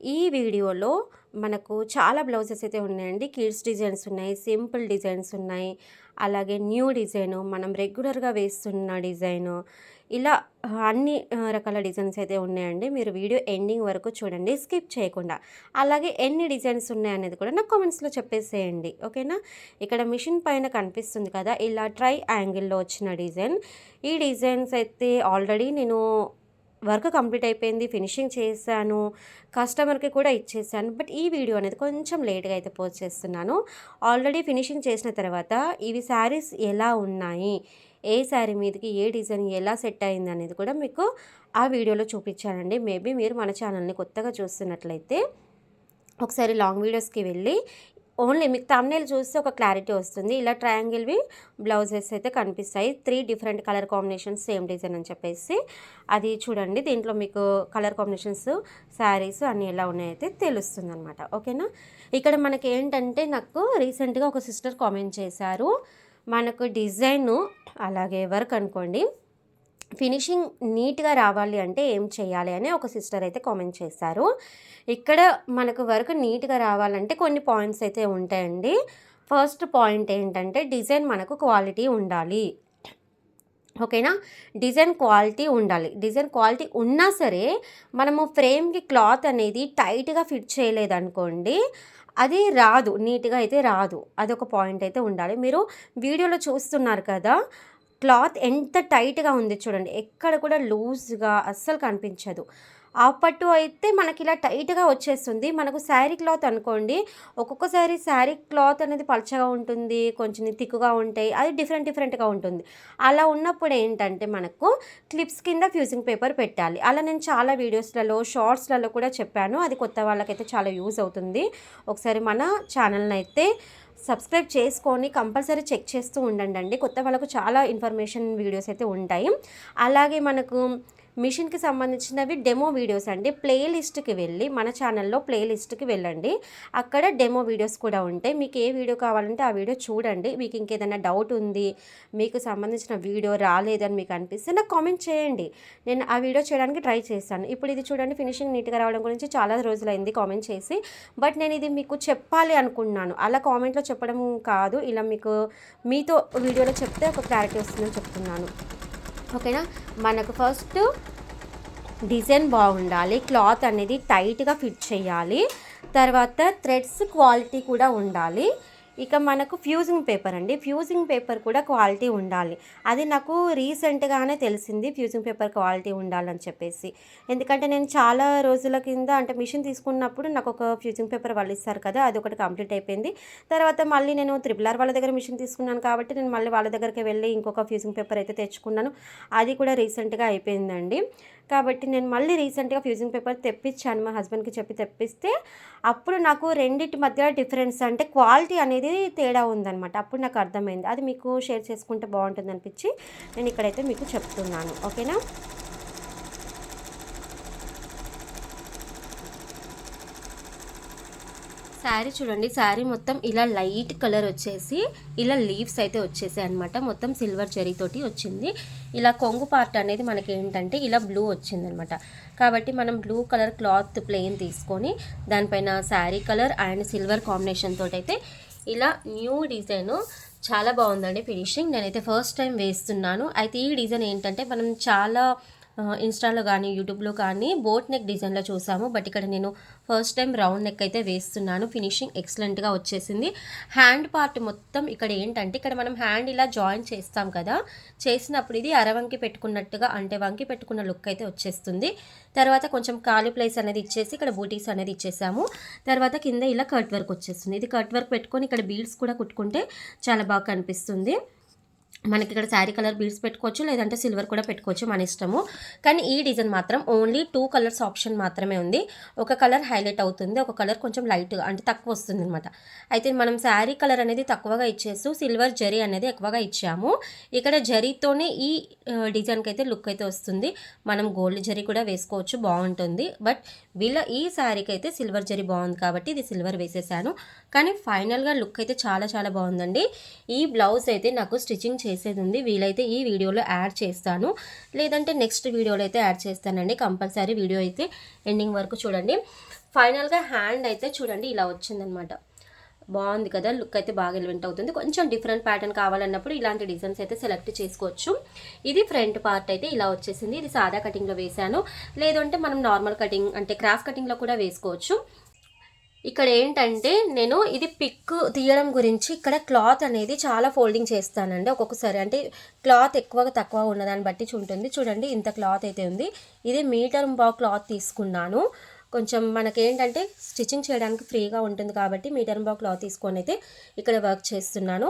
ఈ వీడియోలో మనకు చాలా బ్లౌజెస్ అయితే ఉన్నాయండి. కిడ్స్ డిజైన్స్ ఉన్నాయి సింపుల్ డిజైన్స్ ఉన్నాయి. అలాగే న్యూ డిజైను మనం రెగ్యులర్గా వేస్తున్న డిజైను. ఇలా అన్ని రకాల డిజైన్స్ అయితే ఉన్నాయండి. మీరు వీడియో ఎండింగ్ వరకు చూడండి స్కిప్ చేయకుండా. అలాగే ఎన్ని డిజైన్స్ ఉన్నాయనేది కూడా నాకు కామెంట్స్లో చెప్పేసేయండి ఓకేనా? ఇక్కడ మిషన్ పైన కనిపిస్తుంది కదా ఇలా ట్రై యాంగిల్లో వచ్చిన డిజైన్. ఈ డిజైన్స్ అయితే ఆల్రెడీ నేను వర్క్ కంప్లీట్ అయిపోయింది ఫినిషింగ్ చేశాను కస్టమర్కి కూడా ఇచ్చేసాను. బట్ ఈ వీడియో అనేది కొంచెం లేట్గా అయితే పోస్ట్ చేస్తున్నాను. ఆల్రెడీ ఫినిషింగ్ చేసిన తర్వాత ఇవి శారీస్ ఎలా ఉన్నాయి ఏ శారీ మీదకి ఏ డిజైన్ ఎలా సెట్ అయింది అనేది కూడా మీకు ఆ వీడియోలో చూపించానండి. మేబీ మీరు మన ఛానల్ని కొత్తగా చూస్తున్నట్లయితే ఒకసారి లాంగ్ వీడియోస్కి వెళ్ళి ఓన్లీ మీకు తమ్నేలు చూస్తే ఒక క్లారిటీ వస్తుంది. ఇలా ట్రయాంగిల్వి బ్లౌజెస్ అయితే కనిపిస్తాయి. Three different colour combinations same design అని చెప్పేసి. అది చూడండి దీంట్లో మీకు కలర్ కాంబినేషన్స్ శారీస్ అన్నీ ఎలా ఉన్నాయైతే తెలుస్తుంది అనమాట ఓకేనా? ఇక్కడ మనకి ఏంటంటే నాకు రీసెంట్గా ఒక సిస్టర్ కామెంట్ చేశారు. మనకు డిజైన్ అలాగే వర్క్ అనుకోండి. ఫినిషింగ్ నీట్గా రావాలి అంటే ఏం చేయాలి అని ఒక సిస్టర్ అయితే కామెంట్ చేశారు. ఇక్కడ మనకు వర్క్ నీట్గా రావాలంటే కొన్ని పాయింట్స్ అయితే ఉంటాయండి. ఫస్ట్ పాయింట్ ఏంటంటే డిజైన్ మనకు క్వాలిటీ ఉండాలి. ఓకేనా? డిజైన్ క్వాలిటీ ఉండాలి. డిజైన్ క్వాలిటీ ఉన్నా సరే మనము ఫ్రేమ్కి క్లాత్ అనేది టైట్గా ఫిట్ చేయలేదనుకోండి అది రాదు. నీట్గా అయితే రాదు. అదొక పాయింట్ అయితే ఉండాలి. మీరు వీడియోలో చూస్తున్నారు కదా క్లాత్ ఎంత టైట్గా ఉంది చూడండి. ఎక్కడ కూడా లూజ్గా అస్సలు కనిపించదు. ఆ పట్టు అయితే మనకి ఇలా టైట్గా వచ్చేస్తుంది. మనకు శారీ క్లాత్ అనుకోండి. ఒక్కొక్కసారి శారీ క్లాత్ అనేది పలచగా ఉంటుంది కొంచెం తిక్కుగా ఉంటాయి. అది డిఫరెంట్ డిఫరెంట్గా ఉంటుంది. అలా ఉన్నప్పుడు ఏంటంటే మనకు క్లిప్స్ కింద ఫ్యూజింగ్ పేపర్ పెట్టాలి. అలా నేను చాలా వీడియోస్లలో షార్ట్స్లలో కూడా చెప్పాను. అది కొత్త వాళ్ళకైతే చాలా యూజ్ అవుతుంది. ఒకసారి మన ఛానల్ని అయితే సబ్స్క్రైబ్ చేసుకొని కంపల్సరీ చెక్ చేస్తూ ఉండండి అండి. కొత్త వాళ్ళకు చాలా ఇన్ఫర్మేషన్ వీడియోస్ అయితే ఉంటాయి. అలాగే మనకు మిషన్కి సంబంధించినవి డెమో వీడియోస్ అండి. ప్లేలిస్ట్కి వెళ్ళి మన ఛానల్లో ప్లేలిస్ట్కి వెళ్ళండి. అక్కడ డెమో వీడియోస్ కూడా ఉంటాయి. మీకు ఏ వీడియో కావాలంటే ఆ వీడియో చూడండి. మీకు ఇంకేదైనా డౌట్ ఉంది మీకు సంబంధించిన వీడియో రాలేదని మీకు అనిపిస్తే నాకు కామెంట్ చేయండి. నేను ఆ వీడియో చేయడానికి ట్రై చేస్తాను. ఇప్పుడు ఇది చూడండి ఫినిషింగ్ నీట్గా రావడం గురించి చాలా రోజులైంది కామెంట్ చేసి. బట్ నేను ఇది మీకు చెప్పాలి అనుకున్నాను. అలా కామెంట్లో చెప్పడం కాదు. ఇలా మీకు మీతో వీడియోలో చెప్తే ఒక క్లారిటీ వస్తుందని చెప్తున్నాను. ఓకేనా? మనకు ఫస్ట్ డిజైన్ బాగుండాలి క్లాత్ అనేది టైట్గా ఫిట్ చేయాలి తర్వాత థ్రెడ్స్ క్వాలిటీ కూడా ఉండాలి. ఇక మనకు ఫ్యూజింగ్ పేపర్ అండి. ఫ్యూజింగ్ పేపర్ కూడా క్వాలిటీ ఉండాలి. అది నాకు రీసెంట్గానే తెలిసింది ఫ్యూజింగ్ పేపర్ క్వాలిటీ ఉండాలని చెప్పేసి. ఎందుకంటే నేను చాలా రోజుల కింద అంటే మిషన్ తీసుకున్నప్పుడు నాకు ఒక ఫ్యూజింగ్ పేపర్ వాళ్ళు ఇస్తారు కదా అది ఒకటి కంప్లీట్ అయిపోయింది. తర్వాత మళ్ళీ నేను త్రిపుల్ ఆర్ వాళ్ళ దగ్గర మిషన్ తీసుకున్నాను కాబట్టి నేను మళ్ళీ వాళ్ళ దగ్గరికి వెళ్ళి ఇంకొక ఫ్యూజింగ్ పేపర్ అయితే తెచ్చుకున్నాను. అది కూడా రీసెంట్గా అయిపోయిందండి. కాబట్టి నేను మళ్ళీ రీసెంట్గా ఫ్యూజింగ్ పేపర్ తెప్పించాను. మా హస్బెండ్కి చెప్పి తెప్పిస్తే అప్పుడు నాకు రెండింటి మధ్య డిఫరెన్స్ అంటే క్వాలిటీ అనేది తేడా ఉందన్నమాట. అప్పుడు నాకు అర్థమైంది. అది మీకు షేర్ చేసుకుంటే బాగుంటుంది అనిపించి నేను ఇక్కడైతే మీకు చెప్తున్నాను. ఓకేనా? శారీ చూడండి శారీ మొత్తం ఇలా లైట్ కలర్ వచ్చేసి ఇలా లీవ్స్ అయితే వచ్చేసాయి అనమాట మొత్తం సిల్వర్ జరీతోటి వచ్చింది. ఇలా కొంగు పార్ట్ అనేది మనకి ఏంటంటే ఇలా బ్లూ వచ్చింది అనమాట కాబట్టి మనం బ్లూ కలర్ క్లాత్ ప్లెయిన్ తీసుకొని దానిపైన sari colour and silver combination తోటి అయితే ఇలా న్యూ డిజైన్ చాలా బాగుందండి ఫినిషింగ్. నేనైతే ఫస్ట్ టైం వేస్తున్నాను. అయితే ఈ డిజైన్ ఏంటంటే మనం చాలా ఇన్స్టాలో కానీ యూట్యూబ్లో కానీ బోట్ నెక్ డిజైన్లో చూసాము. బట్ ఇక్కడ నేను ఫస్ట్ టైం రౌండ్ నెక్ అయితే వేస్తున్నాను. ఫినిషింగ్ ఎక్సలెంట్గా వచ్చేసింది. హ్యాండ్ పార్ట్ మొత్తం ఇక్కడ ఏంటంటే ఇక్కడ మనం హ్యాండ్ ఇలా జాయిన్ చేస్తాం కదా. చేసినప్పుడు ఇది అరవంకి పెట్టుకున్నట్టుగా అంటే వంకి పెట్టుకున్న లుక్ అయితే వచ్చేస్తుంది. తర్వాత కొంచెం ఖాళీ ప్లేస్ అనేది ఇచ్చేసి ఇక్కడ బూటీస్ అనేది ఇచ్చేసాము. తర్వాత కింద ఇలా కట్ వర్క్ వచ్చేస్తుంది. ఇది కట్ వర్క్ పెట్టుకొని ఇక్కడ బీడ్స్ కూడా కుట్టుకుంటే చాలా బాగా కనిపిస్తుంది. మనకి ఇక్కడ శారీ కలర్ బీడ్స్ పెట్టుకోవచ్చు లేదంటే సిల్వర్ కూడా పెట్టుకోవచ్చు మన ఇష్టము. కానీ ఈ డిజైన్ మాత్రం ఓన్లీ టూ కలర్స్ ఆప్షన్ మాత్రమే ఉంది. ఒక కలర్ హైలైట్ అవుతుంది ఒక కలర్ కొంచెం లైట్గా అంటే తక్కువ వస్తుంది అనమాట అయితే మనం శారీ కలర్ అనేది తక్కువగా ఇచ్చేస్తూ సిల్వర్ జరీ అనేది ఎక్కువగా ఇచ్చాము. ఇక్కడ జరీతోనే ఈ డిజైన్కి అయితే లుక్ అయితే వస్తుంది. మనం గోల్డ్ జరీ కూడా వేసుకోవచ్చు బాగుంటుంది. బట్ వీళ్ళ ఈ శారీకి అయితే సిల్వర్ జరీ బాగుంది కాబట్టి ఇది సిల్వర్ వేసేసాను. కానీ ఫైనల్గా లుక్ అయితే చాలా చాలా బాగుందండి. ఈ బ్లౌజ్ అయితే నాకు స్టిచ్చింగ్ చేసేది ఉంది వీలైతే ఈ వీడియోలో యాడ్ చేస్తాను. లేదంటే నెక్స్ట్ వీడియోలో అయితే యాడ్ చేస్తానండి. కంపల్సరీ వీడియో అయితే ఎండింగ్ వరకు చూడండి. ఫైనల్గా హ్యాండ్ అయితే చూడండి ఇలా వచ్చిందనమాట. బాగుంది కదా లుక్ అయితే బాగా ఎలివెంట్ అవుతుంది. కొంచెం డిఫరెంట్ ప్యాటర్న్ కావాలన్నప్పుడు ఇలాంటి డిజైన్స్ అయితే సెలెక్ట్ చేసుకోవచ్చు. ఇది ఫ్రంట్ పార్ట్ అయితే ఇలా వచ్చేసింది. ఇది సాదా కటింగ్లో వేశాను. లేదంటే మనం నార్మల్ కటింగ్ అంటే క్రాఫ్ కటింగ్లో కూడా వేసుకోవచ్చు. ఇక్కడ ఏంటంటే నేను ఇది పిక్ తీయడం గురించి ఇక్కడ క్లాత్ అనేది చాలా ఫోల్డింగ్ చేస్తానండి ఒక్కొక్కసారి. అంటే క్లాత్ ఎక్కువగా తక్కువ ఉన్నదాన్ని బట్టి ఉంటుంది. చూడండి ఇంత క్లాత్ అయితే ఉంది. ఇది మీటర్ బా క్లాత్ తీసుకున్నాను. కొంచెం మనకేంటంటే స్టిచ్చింగ్ చేయడానికి ఫ్రీగా ఉంటుంది కాబట్టి మీటర్ బా క్లాత్ తీసుకొని అయితే ఇక్కడ వర్క్ చేస్తున్నాను.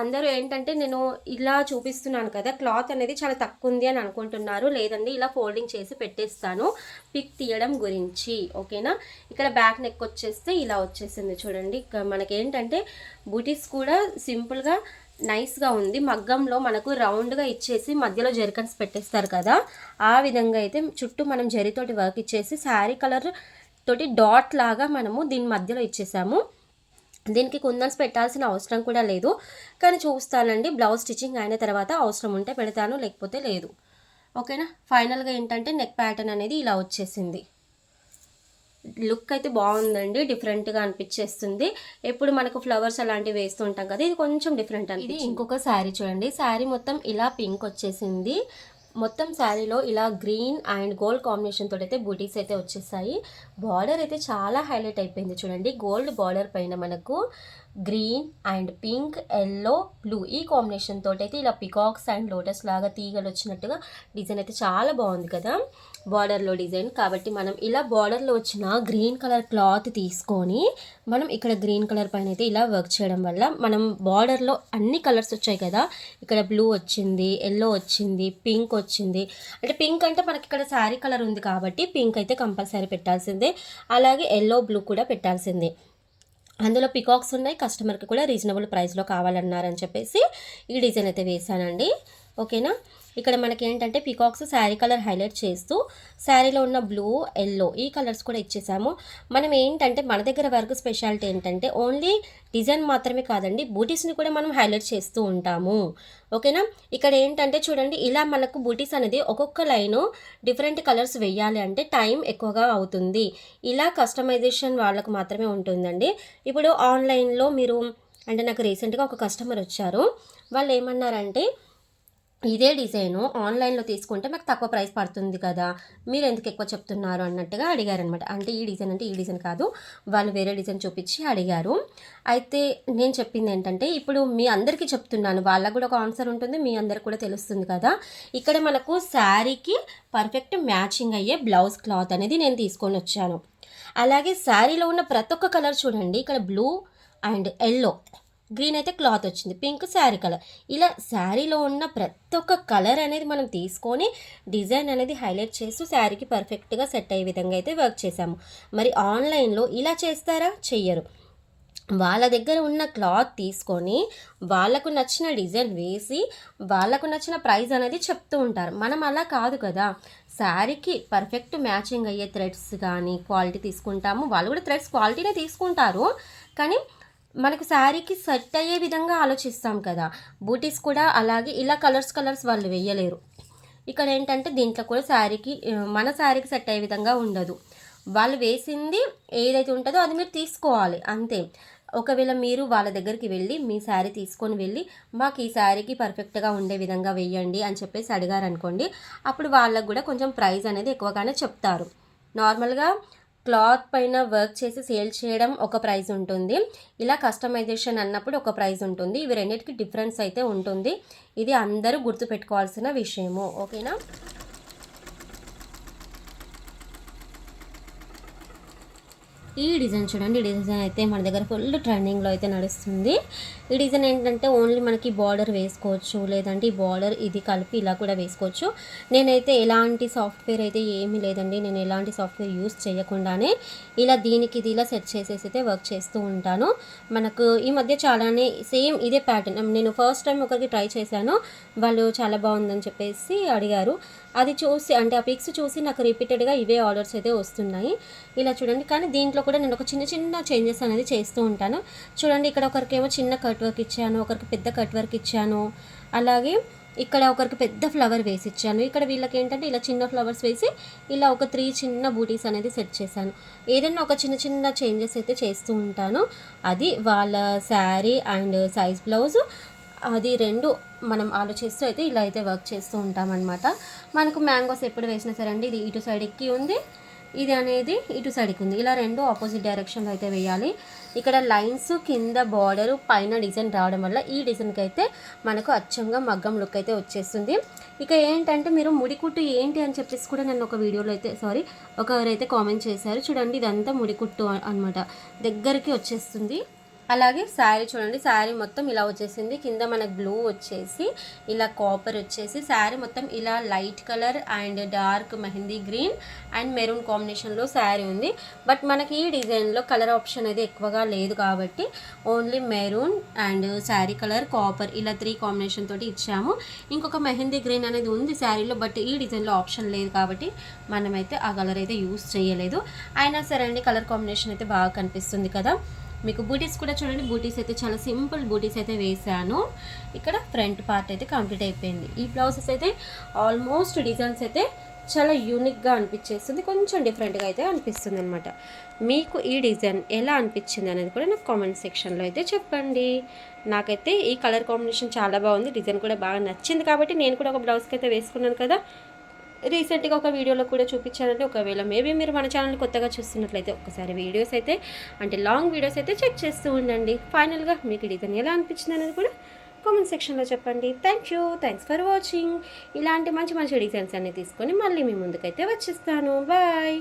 అందరూ ఏంటంటే నేను ఇలా చూపిస్తున్నాను కదా క్లాత్ అనేది చాలా తక్కువ ఉంది అని అనుకుంటున్నారు. లేదండి ఇలా ఫోల్డింగ్ చేసి పెట్టేస్తాను. పిక్ తీయడం గురించి ఓకేనా? ఇక్కడ బ్యాక్ నెక్ వచ్చేస్తే ఇలా వచ్చేసింది చూడండి. మనకేంటంటే బూటీస్ కూడా సింపుల్గా నైస్గా ఉంది. మగ్గంలో మనకు రౌండ్గా ఇచ్చేసి మధ్యలో జెరికన్స్ పెట్టేస్తారు కదా ఆ విధంగా అయితే చుట్టూ మనం జరితోటి వర్క్ ఇచ్చేసి శారీ కలర్ తోటి డాట్ లాగా మనము దీని మధ్యలో ఇచ్చేసాము. దీనికి కుందన్స్ పెట్టాల్సిన అవసరం కూడా లేదు. కానీ చూస్తానండి బ్లౌజ్ స్టిచ్చింగ్ అయిన తర్వాత అవసరం ఉంటే పెడతాను లేకపోతే లేదు. ఓకేనా? ఫైనల్గా ఏంటంటే నెక్ ప్యాటర్న్ అనేది ఇలా వచ్చేసింది. లుక్ అయితే బాగుందండి డిఫరెంట్గా అనిపించేస్తుంది. ఎప్పుడు మనకు ఫ్లవర్స్ అలాంటివి వేస్తూ ఉంటాం కదా ఇది కొంచెం డిఫరెంట్ ఇది ఇంకొక శారీ చూడండి. శారీ మొత్తం ఇలా పింక్ వచ్చేసింది. మొత్తం శారీలో ఇలా గ్రీన్ అండ్ గోల్డ్ కాంబినేషన్ తోటి అయితే బూటీస్ అయితే వచ్చేసాయి. బార్డర్ అయితే చాలా హైలైట్ అయిపోయింది చూడండి. గోల్డ్ బార్డర్ పైన మనకు green and pink yellow blue ఈ కాంబినేషన్ తోటి అయితే ఇలా పికాక్స్ అండ్ లోటస్ లాగా తీగలు వచ్చినట్టుగా డిజైన్ అయితే చాలా బాగుంది కదా. బార్డర్లో డిజైన్ కాబట్టి మనం ఇలా బార్డర్లో వచ్చిన గ్రీన్ కలర్ క్లాత్ తీసుకొని మనం ఇక్కడ గ్రీన్ కలర్ పైన అయితే ఇలా వర్క్ చేయడం వల్ల మనం బార్డర్లో అన్ని కలర్స్ వచ్చాయి కదా. ఇక్కడ బ్లూ వచ్చింది ఎల్లో వచ్చింది పింక్ వచ్చింది వచ్చింది. అంటే పింక్ అంటే మనకి ఇక్కడ శారీ కలర్ ఉంది కాబట్టి పింక్ అయితే కంపల్సరీ పెట్టాల్సిందే. అలాగే ఎల్లో బ్లూ కూడా పెట్టాల్సిందే. అందులో పికాక్స్ ఉన్నాయి. కస్టమర్కి కూడా రీజనబుల్ ప్రైస్లో కావాలన్నారని చెప్పేసి ఈ డిజైన్ అయితే వేసానండి ఓకేనా ఇక్కడ మనకి ఏంటంటే పికాక్స్ శారీ కలర్ హైలైట్ చేస్తూ శారీలో ఉన్న బ్లూ ఎల్లో ఈ కలర్స్ కూడా ఇచ్చేసాము. మనం ఏంటంటే మన దగ్గర వరకు స్పెషాలిటీ ఏంటంటే ఓన్లీ డిజైన్ మాత్రమే కాదండి బూటీస్ని కూడా మనం హైలైట్ చేస్తూ ఉంటాము. ఓకేనా? ఇక్కడ ఏంటంటే చూడండి ఇలా మనకు బూటీస్ అనేది ఒక్కొక్క లైను డిఫరెంట్ కలర్స్ వేయాలి అంటే టైం ఎక్కువగా అవుతుంది. ఇలా కస్టమైజేషన్ వాళ్ళకు మాత్రమే ఉంటుందండి. ఇప్పుడు ఆన్లైన్లో మీరు అంటే నాకు రీసెంట్గా ఒక కస్టమర్ వచ్చారు. వాళ్ళు ఏమన్నారంటే ఇదే డిజైను ఆన్లైన్లో తీసుకుంటే మాకు తక్కువ ప్రైస్ పడుతుంది కదా మీరు ఎందుకు ఎక్కువ చెప్తున్నారు అన్నట్టుగా అడిగారనమాట అంటే ఈ డిజైన్ అంటే ఈ డిజైన్ కాదు వాళ్ళు వేరే డిజైన్ చూపించి అడిగారు. అయితే నేను చెప్పింది ఏంటంటే ఇప్పుడు మీ అందరికీ చెప్తున్నాను వాళ్ళకు కూడా ఒక ఆన్సర్ ఉంటుంది మీ అందరికి కూడా తెలుస్తుంది కదా. ఇక్కడ మనకు శారీకి పర్ఫెక్ట్ మ్యాచింగ్ అయ్యే బ్లౌజ్ క్లాత్ అనేది నేను తీసుకొని వచ్చాను. అలాగే శారీలో ఉన్న ప్రతి ఒక్క కలర్ చూడండి ఇక్కడ బ్లూ అండ్ ఎల్లో. గ్రీన్ అయితే క్లాత్ వచ్చింది. పింక్ శారీ కలర్ ఇలా శారీలో ఉన్న ప్రతి ఒక్క కలర్ అనేది మనం తీసుకొని డిజైన్ అనేది హైలైట్ చేస్తూ శారీకి పర్ఫెక్ట్గా సెట్ అయ్యే విధంగా అయితే వర్క్ చేసాము మరి ఆన్లైన్లో ఇలా చేస్తారా? చెయ్యరు. వాళ్ళ దగ్గర ఉన్న క్లాత్ తీసుకొని వాళ్ళకు నచ్చిన డిజైన్ వేసి వాళ్ళకు నచ్చిన ప్రైస్ అనేది చెప్తూ ఉంటారు. మనం అలా కాదు కదా. శారీకి పర్ఫెక్ట్ మ్యాచింగ్ అయ్యే థ్రెడ్స్ కానీ క్వాలిటీ తీసుకుంటాము. వాళ్ళు కూడా థ్రెడ్స్ క్వాలిటీనే తీసుకుంటారు. కానీ మనకు శారీకి సెట్ అయ్యే విధంగా ఆలోచిస్తాం కదా. బూటీస్ కూడా అలాగే ఇలా కలర్స్ కలర్స్ వాళ్ళు వేయలేరు. ఇక్కడ ఏంటంటే దీంట్లో కూడా శారీకి మన శారీకి సెట్ అయ్యే విధంగా ఉండదు. వాళ్ళు వేసింది ఏదైతే ఉంటుందో అది మీరు తీసుకోవాలి అంతే. ఒకవేళ మీరు వాళ్ళ దగ్గరికి వెళ్ళి మీ శారీ తీసుకొని వెళ్ళి మాకు ఈ శారీకి పర్ఫెక్ట్గా ఉండే విధంగా వేయండి అని చెప్పేసి అడిగారు అనుకోండి అప్పుడు వాళ్ళకు కూడా కొంచెం ప్రైస్ అనేది ఎక్కువగానే చెప్తారు. నార్మల్గా క్లాత్ పైన వర్క్ చేసి సేల్ చేయడం ఒక ప్రైస్ ఉంటుంది. ఇలా కస్టమైజేషన్ అన్నప్పుడు ఒక ప్రైస్ ఉంటుంది. ఇవి రెండింటికి డిఫరెన్స్ అయితే ఉంటుంది. ఇది అందరూ గుర్తుపెట్టుకోవాల్సిన విషయము. ఓకేనా? ఈ డిజైన్ చూడండి ఈ డిజైన్ అయితే మన దగ్గర ఫుల్ ట్రెండింగ్లో అయితే నడుస్తుంది. ఈ డిజైన్ ఏంటంటే ఓన్లీ మనకి బార్డర్ వేసుకోవచ్చు లేదంటే ఈ బార్డర్ ఇది కలిపి ఇలా కూడా వేసుకోవచ్చు. నేనైతే ఎలాంటి సాఫ్ట్వేర్ అయితే ఏమీ లేదండి నేను ఎలాంటి సాఫ్ట్వేర్ యూస్ చేయకుండానే ఇలా దీనికి ఇది ఇలా సెట్ చేసేసి అయితే వర్క్ చేస్తూ ఉంటాను. మనకు ఈ మధ్య చాలానే సేమ్ ఇదే ప్యాటర్న్ నేను ఫస్ట్ టైం ఒకరికి ట్రై చేశాను వాళ్ళు చాలా బాగుందని చెప్పేసి అడిగారు. అది చూసి అంటే ఆ పిక్స్ చూసి నాకు రిపీటెడ్గా ఇవే ఆర్డర్స్ అయితే వస్తున్నాయి. ఇలా చూడండి. కానీ దీంట్లో కూడా నేను ఒక చిన్న చిన్న చేంజెస్ అనేది చేస్తూ ఉంటాను. చూడండి ఇక్కడ ఒకరికేమో చిన్న కట్ వర్క్ ఇచ్చాను ఒకరికి పెద్ద కట్ వర్క్ ఇచ్చాను. అలాగే ఇక్కడ ఒకరికి పెద్ద ఫ్లవర్ వేసి ఇచ్చాను. ఇక్కడ వీళ్ళకి ఏంటంటే ఇలా చిన్న ఫ్లవర్స్ వేసి ఇలా ఒక త్రీ చిన్న బూటీస్ అనేది సెట్ చేశాను. ఏదైనా ఒక చిన్న చిన్న చేంజెస్ అయితే చేస్తూ ఉంటాను. అది వాళ్ళ శారీ అండ్ సైజ్ బ్లౌజ్ అది రెండు మనం ఆలోచిస్తూ అయితే ఇలా అయితే వర్క్ చేస్తూ ఉంటామన్నమాట. మనకు మ్యాంగోస్ ఎప్పుడు వేసినా సరే అండి ఇది ఇటు సైడ్కి ఉంది ఇది అనేది ఇటు సైడ్కి ఉంది. ఇలా రెండు ఆపోజిట్ డైరెక్షన్లో అయితే వేయాలి. ఇక్కడ లైన్స్ కింద బార్డర్ పైన డిజైన్ రావడం వల్ల ఈ డిజైన్కి అయితే మనకు అచ్చంగా మగ్గం లుక్ అయితే వచ్చేస్తుంది. ఇక ఏంటంటే మీరు ముడికుట్టు ఏంటి అని చెప్పేసి కూడా నన్ను ఒక వీడియోలో అయితే సారీ ఒకరైతే కామెంట్ చేశారు. చూడండి ఇదంతా ముడికుట్టు అనమాట దగ్గరికి వచ్చేస్తుంది. అలాగే శారీ చూడండి శారీ మొత్తం ఇలా వచ్చేసింది. కింద మనకు బ్లూ వచ్చేసి ఇలా కాపర్ వచ్చేసి శారీ మొత్తం ఇలా light colour and dark mehndi green and maroon కాంబినేషన్లో శారీ ఉంది. బట్ మనకి ఈ డిజైన్లో కలర్ ఆప్షన్ అయితే ఎక్కువగా లేదు కాబట్టి only maroon and sari colour copper ఇలా త్రీ కాంబినేషన్ తోటి ఇచ్చాము. ఇంకొక మెహందీ గ్రీన్ అనేది ఉంది శారీలో బట్ ఈ డిజైన్లో ఆప్షన్ లేదు కాబట్టి మనమైతే ఆ కలర్ అయితే యూస్ చేయలేదు. అయినా సరే అండి కలర్ కాంబినేషన్ అయితే బాగా కనిపిస్తుంది కదా. మీకు బూటీస్ కూడా చూడండి. బూటీస్ అయితే చాలా సింపుల్ బూటీస్ అయితే వేసాను ఇక్కడ ఫ్రంట్ పార్ట్ అయితే కంప్లీట్ అయిపోయింది. ఈ బ్లౌజెస్ అయితే ఆల్మోస్ట్ డిజైన్స్ అయితే చాలా యూనిక్గా అనిపించేస్తుంది. కొంచెం డిఫరెంట్గా అయితే అనిపిస్తుంది అనమాట మీకు ఈ డిజైన్ ఎలా అనిపించింది అనేది కూడా నాకు కామెంట్ సెక్షన్లో అయితే చెప్పండి. నాకైతే ఈ కలర్ కాంబినేషన్ చాలా బాగుంది. డిజైన్ కూడా బాగా నచ్చింది కాబట్టి నేను కూడా ఒక బ్లౌజ్కి అయితే వేసుకున్నాను కదా. రీసెంట్గా ఒక వీడియోలో కూడా చూపించానంటే ఒకవేళ మేబీ మీరు మన ఛానల్ కొత్తగా చూస్తున్నట్లయితే ఒకసారి వీడియోస్ అయితే అంటే లాంగ్ వీడియోస్ అయితే చెక్ చేస్తూ ఉండండి. ఫైనల్గా మీకు డిజైన్ ఎలా అనిపించింది అనేది కూడా కామెంట్ సెక్షన్లో చెప్పండి. Thank you thanks for watching ఇలాంటి మంచి మంచి డిజైన్స్ అన్నీ తీసుకొని మళ్ళీ మీ ముందుకైతే వచ్చేస్తాను. బాయ్